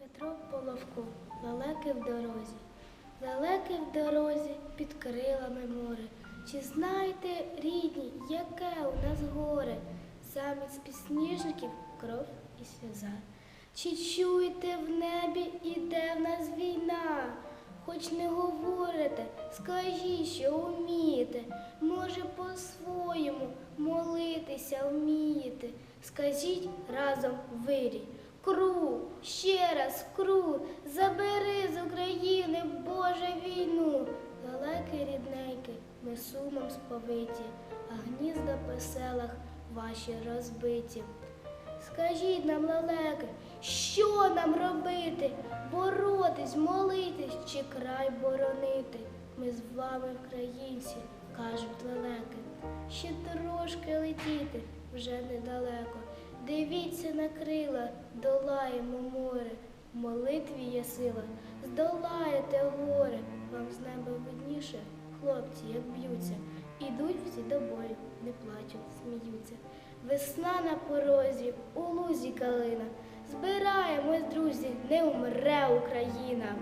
Петро Половко, лелеки в дорозі, лелеки в дорозі під крилами море. Чи знаєте, рідні, яке у нас горе? Замість пісніжників кров і сльоза. Чи чуєте в небі іде в нас війна? Хоч не говорите, скажіть, що вмієте. Може, по-своєму молитися вмієте. Скажіть разом вирій. Кру, ще раз кру, забери з України, Боже, війну. Лелеки рідненькі, ми сумом сповиті, а гнізда по селах ваші розбиті. Скажіть нам, лелеки, що нам робити? Боротись, молитись чи край боронити? Ми з вами, українці, кажуть лелеки. Ще трошки летіти вже недалеко. Долаємо море. В молитві є сила, здолаєте горе. Вам з неба видніше, хлопці, як б'ються. Ідуть всі до бою, не плачуть, сміються. Весна на порозі, у лузі калина. Збираємось, друзі, не умре Україна.